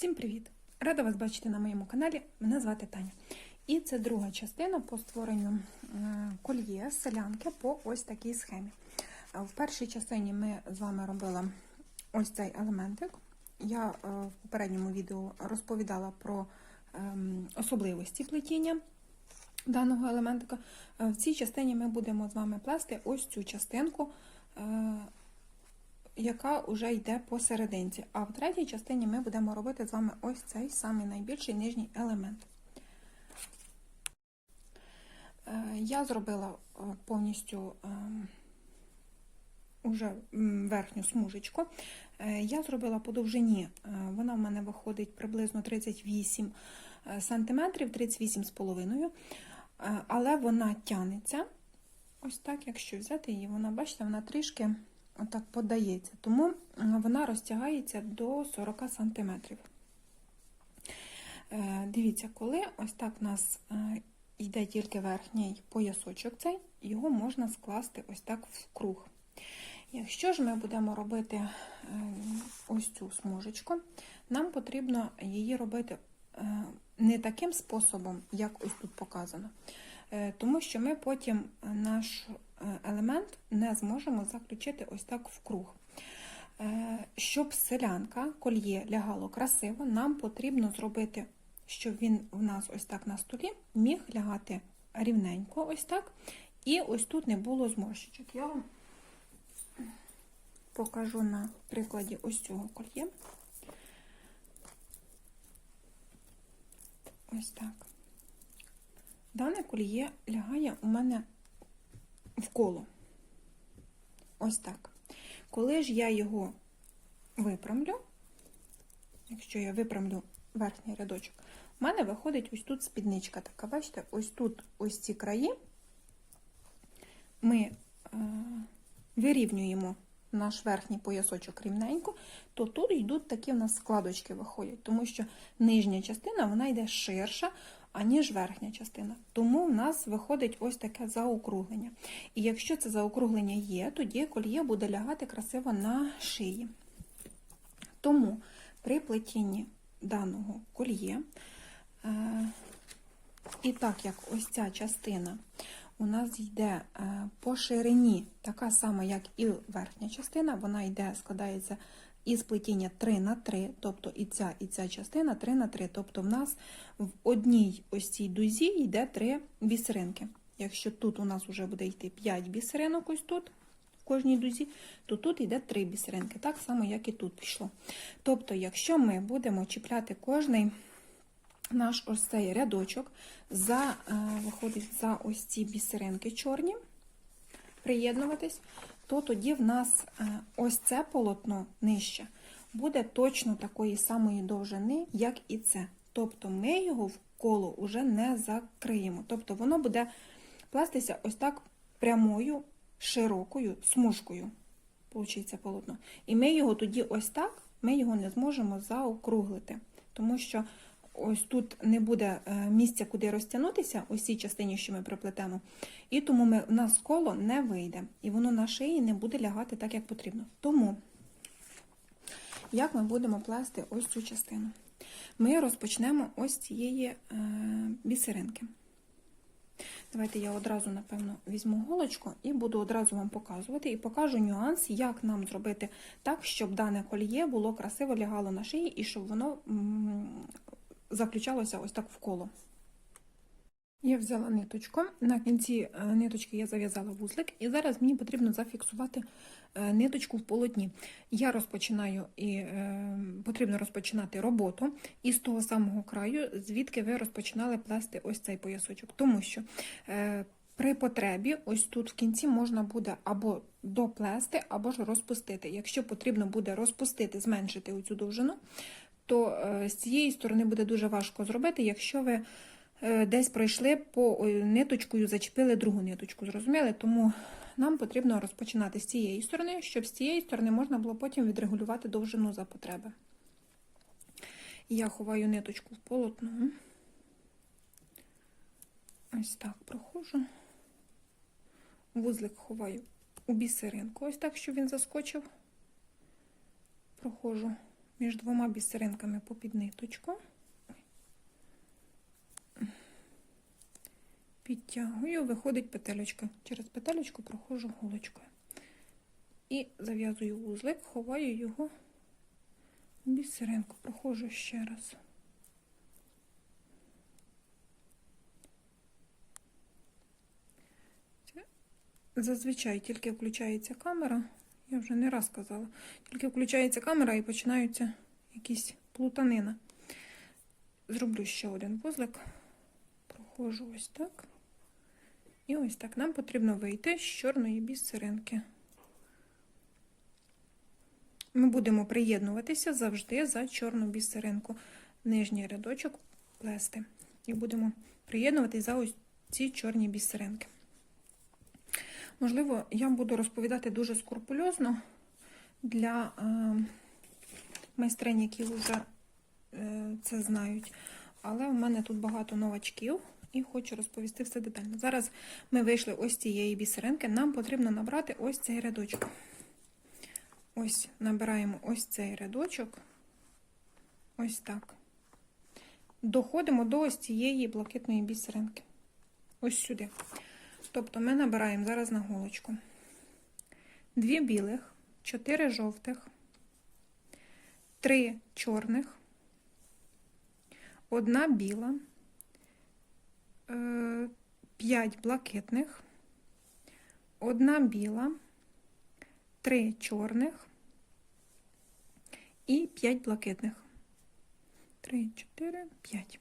Всім привіт! Рада вас бачити на моєму каналі. Мене звати Таня. І це друга частина по створенню кольє селянки по ось такій схемі. Е, В першій частині ми з вами робили ось цей елементик. Я е, в попередньому відео розповідала про ем, особливості плетіння даного елементика. Е, В цій частині ми будемо з вами плести ось цю частинку. Яка вже йде посерединці. А в третій частині ми будемо робити з вами ось цей самий найбільший нижній елемент. Е, Я зробила е, повністю е, уже верхню смужечку. Е, Я зробила по довжині, вона в мене виходить приблизно 38 сантиметрів, 38 з половиною, Е, але вона тянеться. Ось так, якщо взяти її, вона, бачите, вона трішки отак подається, тому е, вона розтягається до 40 см. Дивіться, коли ось так у нас е, йде тільки верхній поясочок цей, його можна скласти ось так в круг. Якщо ж ми будемо робити е, ось цю смужечку, нам потрібно її робити е, не таким способом, як ось тут показано, Е, тому що ми потім наш е, елемент не зможемо заключити ось так в круг. Е, Щоб селянка, кольє лягало красиво, нам потрібно зробити, щоб він у нас ось так на столі міг лягати рівненько, ось так, і ось тут не було зморщичок. Я вам покажу на прикладі ось цього кольє. Ось так. Дане кольє лягає у мене в коло. Ось так. Коли ж я його випрямлю, якщо я випрямлю верхній рядочок, у мене виходить ось тут спідничка така. Бачите, ось тут ось ці краї ми е, вирівнюємо наш верхній поясочок рівненько, то тут йдуть такі в нас складочки виходять, тому що нижня частина вона йде ширша, аніж верхня частина. Тому в нас виходить ось таке заокруглення. І якщо це заокруглення є, тоді кольє буде лягати красиво на шиї. Тому при плетінні даного кольє, е, і так як ось ця частина у нас йде е, по ширині, така сама, як і верхня частина, вона йде, складається із плетіння 3 на 3, тобто і ця, і ця частина 3 на 3. Тобто в нас в одній ось цій дузі йде 3 бісеринки. Якщо тут у нас вже буде йти 5 бісеринок, ось тут, в кожній дузі, то тут йде 3 бісеринки, так само, як і тут пішло. Тобто, якщо ми будемо чіпляти кожний наш ось цей рядочок, за, е, виходить за ось ці бісеринки чорні, приєднуватись, то тоді в нас е, ось це полотно нижче буде точно такої самої довжини, як і це. Тобто ми його в коло вже не закриємо. Тобто воно буде пластися ось так прямою, широкою смужкою. Получиться полотно. І ми його тоді ось так, ми його не зможемо заокруглити, тому що ось тут не буде е, місця, куди розтягнутися, ось цій частині, що ми приплетемо, і тому ми, у нас коло не вийде, і воно на шиї не буде лягати так, як потрібно. Тому, як ми будемо плести ось цю частину? Ми розпочнемо ось цієї е, бісеринки. Давайте я одразу, напевно, візьму голочку і буду одразу вам показувати і покажу нюанс, як нам зробити так, щоб дане кольє було красиво лягало на шиї і щоб воно заключалося ось так в коло. Я взяла ниточку, на кінці е, ниточки я зав'язала вузлик, і зараз мені потрібно зафіксувати е, ниточку в полотні. Я розпочинаю і е, потрібно розпочинати роботу із того самого краю, звідки ви розпочинали плести ось цей поясочок. Тому що е, при потребі, ось тут в кінці можна буде або доплести, або ж розпустити. Якщо потрібно буде розпустити, зменшити оцю довжину, то е, з цієї сторони буде дуже важко зробити, якщо ви е, десь пройшли по ниточкою, зачепили другу ниточку, зрозуміли? Тому нам потрібно розпочинати з цієї сторони, щоб з цієї сторони можна було потім відрегулювати довжину за потреби. Я ховаю ниточку в полотно. Ось так проходжу. Вузлик ховаю у бісеринку, ось так, щоб він заскочив. Проходжу між двома бісеринками попід ниточку. Підтягую, виходить петелечка. Через петелечку проходжу голочкою. І зав'язую вузлик, ховаю його в бісеринку, проходжу ще раз. Зазвичай тільки включається камера, я вже не раз казала, тільки включається камера і починаються якісь плутанина. Зроблю ще один вузлик, проходжу ось так. І ось так. Нам потрібно вийти з чорної бісеринки. Ми будемо приєднуватися завжди за чорну бісеринку. Нижній рядочок плести. І будемо приєднуватися за ось ці чорні бісеринки. Можливо, я буду розповідати дуже скрупульозно для е, майстринь, які вже е, це знають. Але в мене тут багато новачків і хочу розповісти все детально. Зараз ми вийшли ось цієї бісеринки, нам потрібно набрати ось цей рядочок. Ось набираємо ось цей рядочок. Ось так. Доходимо до ось цієї блакитної бісеринки. Ось сюди. Тобто ми набираємо зараз на голочку. Дві білих, чотири жовтих, три чорних, одна біла, е, п'ять блакитних, одна біла, три чорних і п'ять блакитних. Три, чотири, п'ять.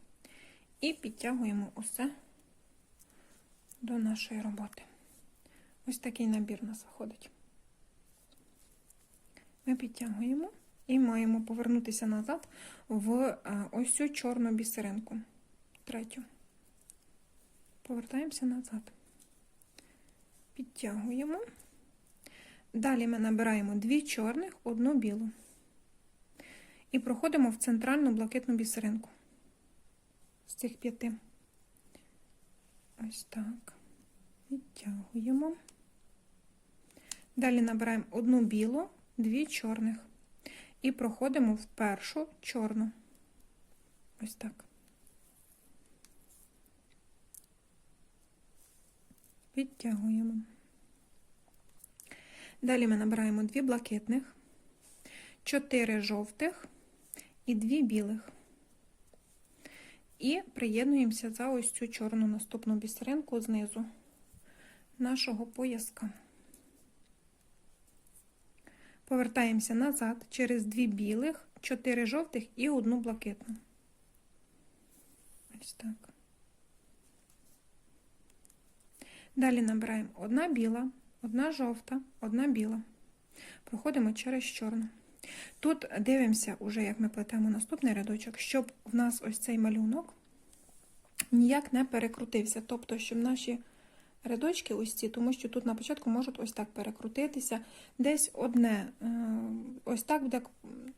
І підтягуємо усе до нашої роботи. Ось такий набір у нас виходить. Ми підтягуємо і маємо повернутися назад в е, ось цю чорну бісеринку. Третю. Повертаємося назад. Підтягуємо. Далі ми набираємо дві чорних, одну білу. І проходимо в центральну блакитну бісеринку з цих п'яти. Ось так. Відтягуємо. Далі набираємо одну білу, дві чорних. І проходимо в першу чорну. Ось так. Підтягуємо. Далі ми набираємо дві блакитних, чотири жовтих і дві білих. І приєднуємося за ось цю чорну наступну бісеринку знизу нашого пояска. Повертаємося назад через дві білих, чотири жовтих і одну блакитну. Ось так. Далі набираємо одна біла, одна жовта, одна біла. Проходимо через чорну. Тут дивимося, уже, як ми плетемо наступний рядочок, щоб в нас ось цей малюнок ніяк не перекрутився. Тобто, щоб наші рядочки ось ці, тому що тут на початку можуть ось так перекрутитися. Десь одне, е, ось так буде,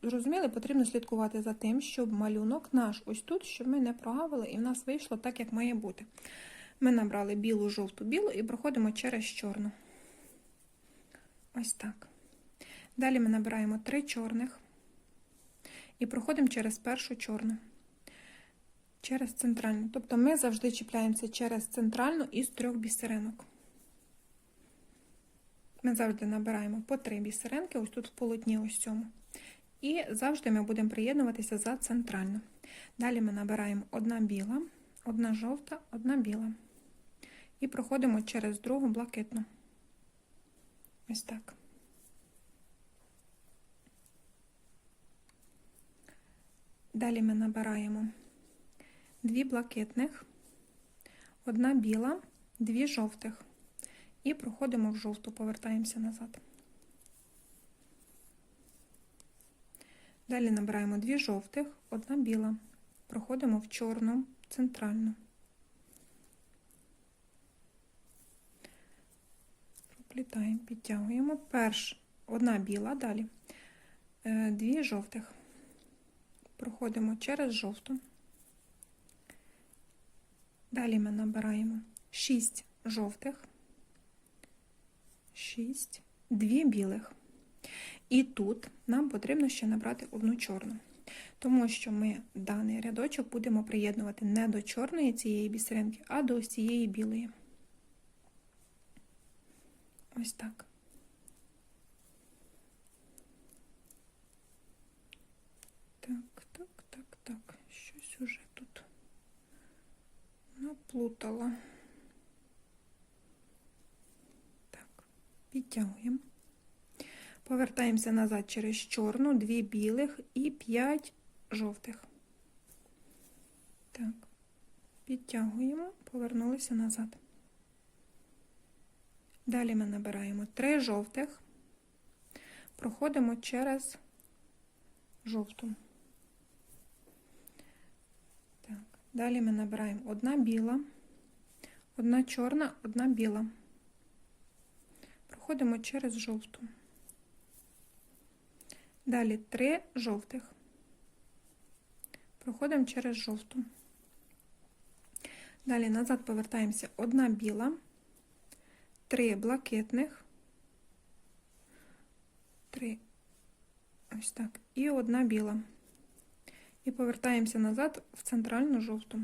зрозуміли, потрібно слідкувати за тим, щоб малюнок наш ось тут, щоб ми не прогавили, і в нас вийшло так, як має бути. Ми набрали білу, жовту, білу і проходимо через чорну. Ось так. Далі ми набираємо три чорних і проходимо через першу чорну, через центральну. Тобто ми завжди чіпляємося через центральну із трьох бісеринок. Ми завжди набираємо по три бісеринки, ось тут в полотні ось цьому. І завжди ми будемо приєднуватися за центральну. Далі ми набираємо одна біла, одна жовта, одна біла. І проходимо через другу блакитну. Ось так. Далі ми набираємо дві блакитних, одна біла, дві жовтих. І проходимо в жовту, повертаємося назад. Далі набираємо дві жовтих, одна біла. Проходимо в чорну, центральну. Проплітаємо, підтягуємо. Перш одна біла, далі е, дві жовтих проходимо через жовту. Далі ми набираємо 6 жовтих, 6, 2 білих. І тут нам потрібно ще набрати одну чорну, тому що ми даний рядочок будемо приєднувати не до чорної цієї бісеринки, а до цієї білої. Ось так так, так, так. Щось уже тут наплутала. Так, підтягуємо. Повертаємося назад через чорну, дві білих і п'ять жовтих. Так, підтягуємо, повернулися назад. Далі ми набираємо три жовтих, проходимо через жовту. Так, далі ми набираємо одна біла, одна чорна, одна біла. Проходимо через жовту. Далі три жовтих. Проходимо через жовту. Далі назад повертаємося одна біла, три блакитних, три, ось так, і одна біла. І повертаємося назад в центральну жовту.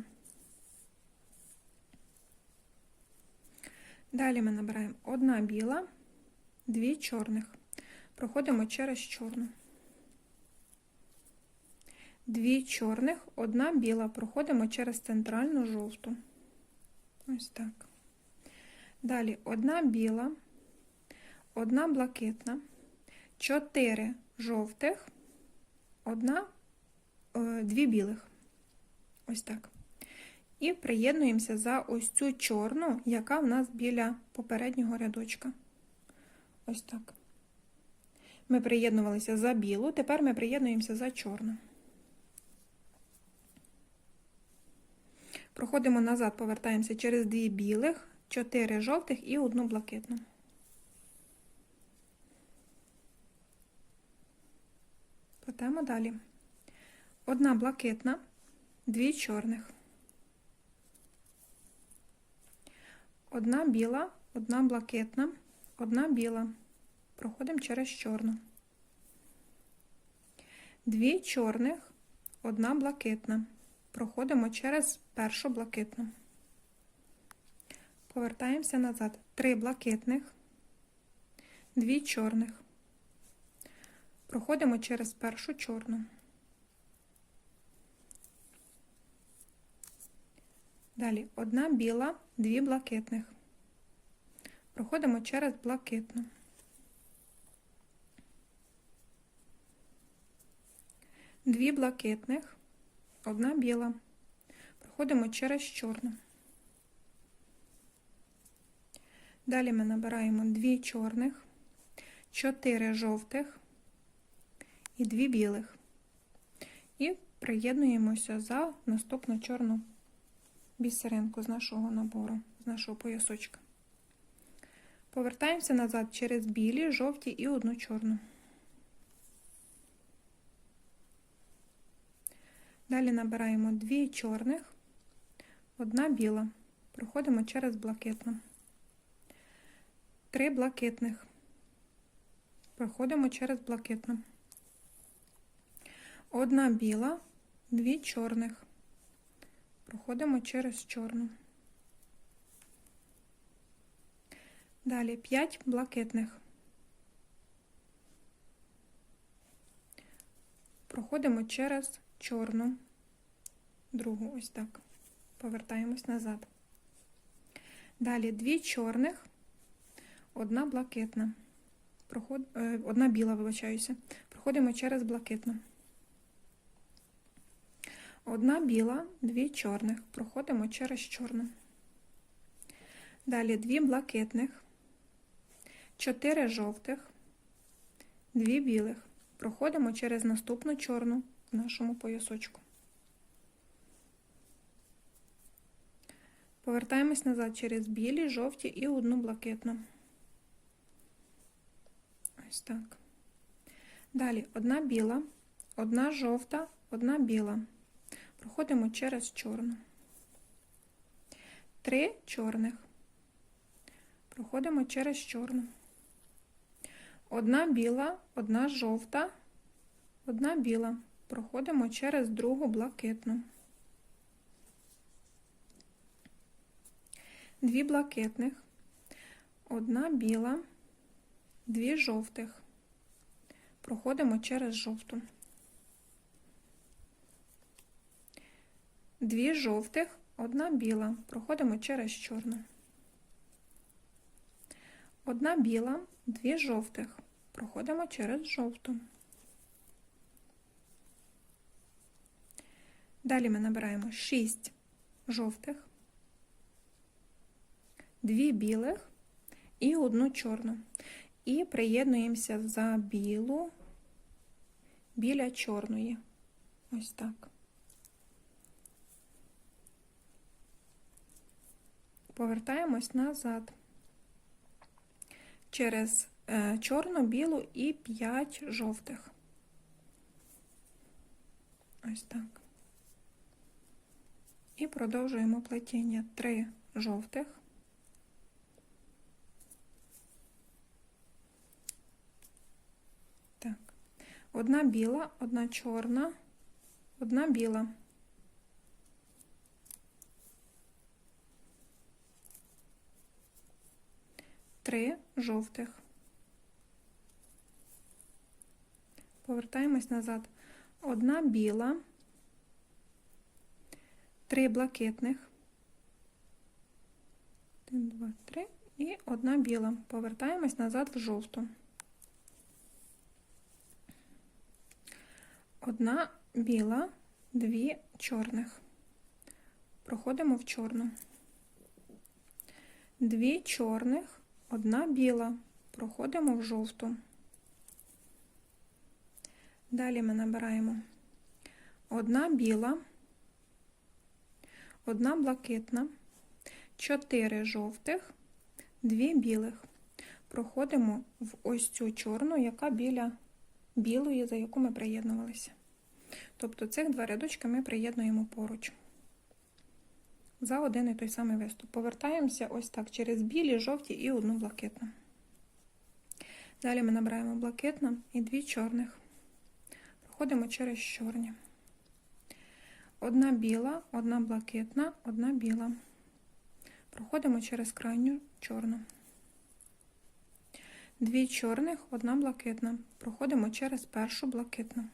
Далі ми набираємо одна біла, дві чорних. Проходимо через чорну. Дві чорних, одна біла. Проходимо через центральну жовту. Ось так. Далі одна біла, одна блакитна, чотири жовтих, одна, дві білих. Ось так. І приєднуємося за ось цю чорну, яка в нас біля попереднього рядочка. Ось так. Ми приєднувалися за білу, тепер ми приєднуємося за чорну. Проходимо назад, повертаємося через дві білих, чотири жовтих і одну блакитну. Плетемо далі. Одна блакитна, дві чорних. Одна біла, одна блакитна, одна біла. Проходимо через чорну. Дві чорних, одна блакитна. Проходимо через першу блакитну. Повертаємося назад. Три блакитних, дві чорних. Проходимо через першу чорну. Далі одна біла, дві блакитних. Проходимо через блакитну. Дві блакитних, одна біла. Проходимо через чорну. Далі ми набираємо дві чорних, чотири жовтих і дві білих. І приєднуємося за наступну чорну бісеринку з нашого набору, з нашого поясочка. Повертаємося назад через білі, жовті і одну чорну. Далі набираємо дві чорних, одна біла. Проходимо через блакитну. Три блакитних. Проходимо через блакитну. Одна біла, дві чорних. Проходимо через чорну. Далі 5 блакитних. Проходимо через чорну, другу, ось так. Повертаємось назад. Далі дві чорних, одна блакитна. Проход... е, Одна біла, вибачаюся. Проходимо через блакитну. Одна біла, дві чорних. Проходимо через чорну. Далі дві блакитних, чотири жовтих, дві білих. Проходимо через наступну чорну в нашому поясочку. Повертаємось назад через білі, жовті і одну блакитну. Ось так. Далі одна біла, одна жовта, одна біла. Проходимо через чорну. Три чорних. Проходимо через чорну. Одна біла, одна жовта, одна біла. Проходимо через другу блакитну. Дві блакитних, одна біла, дві жовтих. Проходимо через жовту. Дві жовтих, одна біла. Проходимо через чорну. Одна біла, дві жовтих. Проходимо через жовту. Далі ми набираємо 6 жовтих, дві білих і одну чорну. І приєднуємося за білу біля чорної. Ось так. Повертаємось назад через е, чорну, білу і 5 жовтих. Ось так. І продовжуємо плетіння 3 жовтих. Так. Одна біла, одна чорна, одна біла. Три жовтих. Повертаємось назад. Одна біла, три блакитних. Один, два, три. І одна біла. Повертаємось назад в жовту. Одна біла, дві чорних. Проходимо в чорну. Дві чорних, одна біла. Проходимо в жовту. Далі ми набираємо одна біла, одна блакитна, чотири жовтих, дві білих. Проходимо в ось цю чорну, яка біля білої, за яку ми приєднувалися. Тобто цих два рядочки ми приєднуємо поруч. За один і той самий виступ. Повертаємося ось так через білі, жовті і одну блакитну. Далі ми набираємо блакитну і дві чорних. Проходимо через чорні. Одна біла, одна блакитна, одна біла. Проходимо через крайню чорну. Дві чорних, одна блакитна. Проходимо через першу блакитну.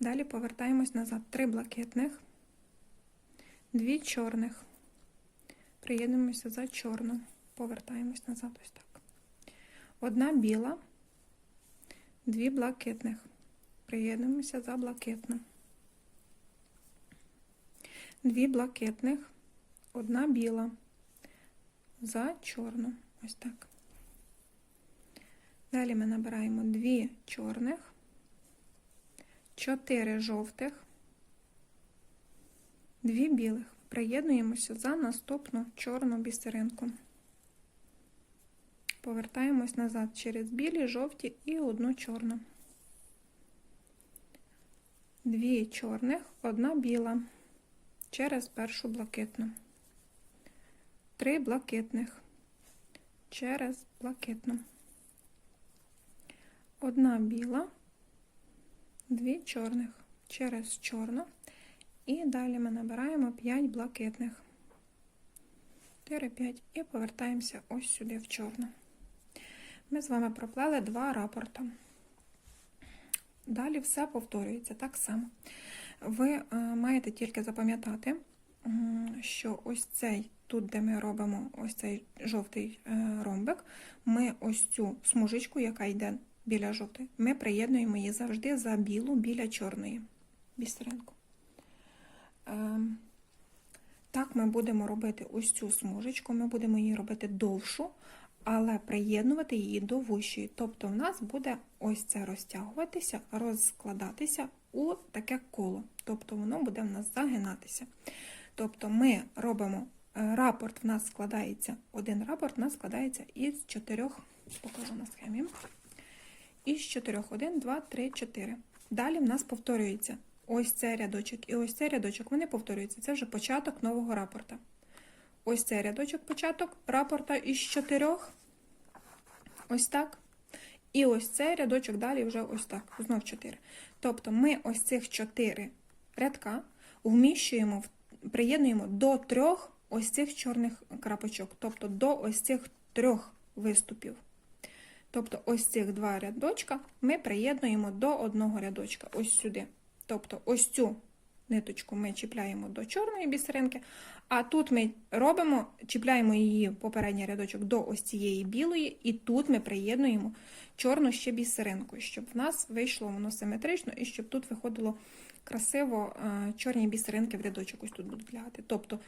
Далі повертаємось назад. Три блакитних, дві чорних. Приєднуємося за чорну. Повертаємось назад ось так. Одна біла, дві блакитних. Приєднуємося за блакитну. Дві блакитних, одна біла, за чорну. Ось так. Далі ми набираємо дві чорних, чотири жовтих, дві білих. Приєднуємося за наступну чорну бісеринку. Повертаємось назад через білі, жовті і одну чорну. Дві чорних, одна біла через першу блакитну. Три блакитних через блакитну. Одна біла, дві чорних через чорну. І далі ми набираємо 5 блакитних. 4-5 і повертаємося ось сюди в чорну. Ми з вами проплели два рапорти. Далі все повторюється так само. Ви е, маєте тільки запам'ятати, що ось цей, тут, де ми робимо ось цей жовтий е, ромбик, ми ось цю смужечку, яка йде біля жовтої, ми приєднуємо її завжди за білу біля чорної бісеринку. Ем, так, ми будемо робити ось цю смужечку, ми будемо її робити довшу, але приєднувати її до вущої. Тобто в нас буде ось це розтягуватися, розкладатися у таке коло. Тобто воно буде в нас загинатися. Тобто ми робимо е, рапорт, в нас складається, один рапорт в нас складається із чотирьох, покажу на схемі, із чотирьох, один, два, три, чотири. Далі в нас повторюється ось цей рядочок і ось цей рядочок, вони повторюються. Це вже початок нового рапорта. Ось цей рядочок початок рапорта із чотирьох. ось так. І ось цей рядочок далі вже ось так, знов 4. Тобто ми ось цих 4 рядка вміщуємо, приєднуємо до трьох ось цих чорних крапочок, тобто до ось цих трьох виступів. Тобто ось цих два рядочка ми приєднуємо до одного рядочка, ось сюди. Тобто ось цю ниточку ми чіпляємо до чорної бісеринки, а тут ми робимо, чіпляємо її попередній рядочок до ось цієї білої, і тут ми приєднуємо чорну ще бісеринку, щоб в нас вийшло воно симетрично і щоб тут виходило красиво е, чорні бісеринки в рядочок ось тут будуть лягати. Тобто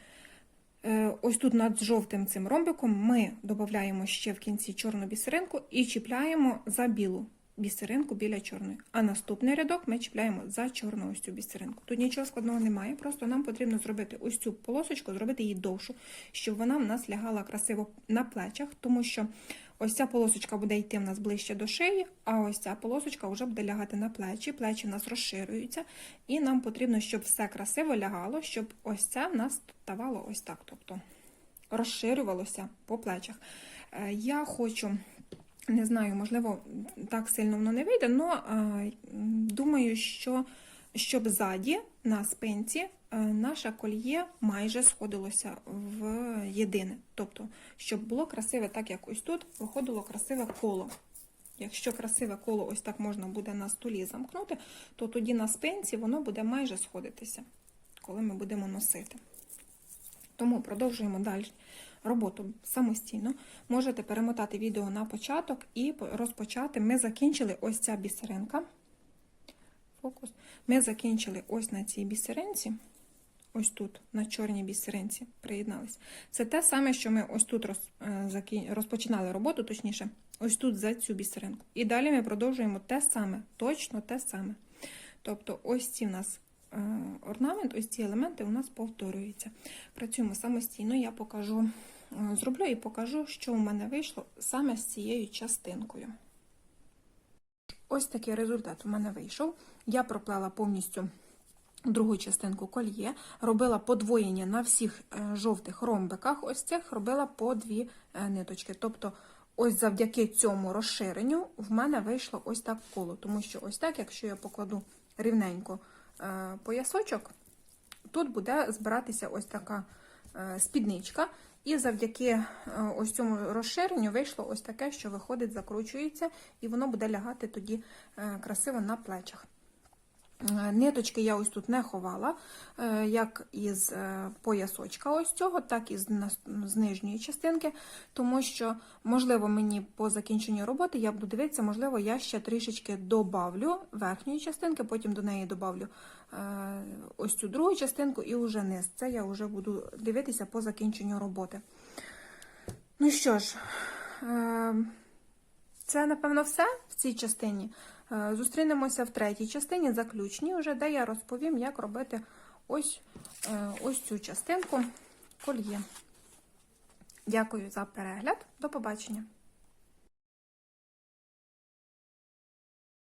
Е, Ось тут над жовтим цим ромбиком ми додаємо ще в кінці чорну бісеринку і чіпляємо за білу бісеринку біля чорної. А наступний рядок ми чіпляємо за чорну ось цю бісеринку. Тут нічого складного немає, просто нам потрібно зробити ось цю полосочку, зробити її довшу, щоб вона в нас лягала красиво на плечах, тому що ось ця полосочка буде йти в нас ближче до шиї, а ось ця полосочка вже буде лягати на плечі. Плечі в нас розширюються, і нам потрібно, щоб все красиво лягало, щоб ось це в нас ставало ось так. Тобто розширювалося по плечах. Е, Я хочу, не знаю, можливо, так сильно воно не вийде, але думаю, що щоб ззаді на спинці е, наше кольє майже сходилося в єдине. Тобто, щоб було красиве, так як ось тут, виходило красиве коло. Якщо красиве коло ось так можна буде на столі замкнути, то тоді на спинці воно буде майже сходитися, коли ми будемо носити. Тому продовжуємо далі роботу самостійно. Можете перемотати відео на початок і розпочати. Ми закінчили ось ця бісеринка. Фокус. Ми закінчили ось на цій бісеринці. Ось тут, на чорній бісеринці, приєднались. Це те саме, що ми ось тут е, розпочинали роботу, точніше, ось тут за цю бісеринку. І далі ми продовжуємо те саме, точно те саме. Тобто, ось ці в нас орнамент, ось ці елементи у нас повторюються. Працюємо самостійно, я покажу, е, зроблю і покажу, що у мене вийшло саме з цією частинкою. Ось такий результат у мене вийшов. Я проплела повністю другу частинку кольє, робила подвоєння на всіх е, жовтих ромбиках, ось цих робила по дві е, ниточки. Тобто, ось завдяки цьому розширенню в мене вийшло ось так коло. Тому що ось так, якщо я покладу рівненько е, поясочок, тут буде збиратися ось така е, спідничка. І завдяки е, ось цьому розширенню вийшло ось таке, що виходить, закручується, і воно буде лягати тоді е, красиво на плечах. Е, Ниточки я ось тут не ховала, е, як із е, поясочка ось цього, так і з, нижньої частинки, тому що, можливо, мені по закінченню роботи я буду дивитися, можливо, я ще трішечки добавлю верхньої частинки, потім до неї добавлю ось цю другу частинку і вже низ. Це я вже буду дивитися по закінченню роботи. Ну що ж, це, напевно, все в цій частині. Е, Зустрінемося в третій частині, заключній, вже, де я розповім, як робити ось, е, ось цю частинку кольє. Дякую за перегляд. До побачення.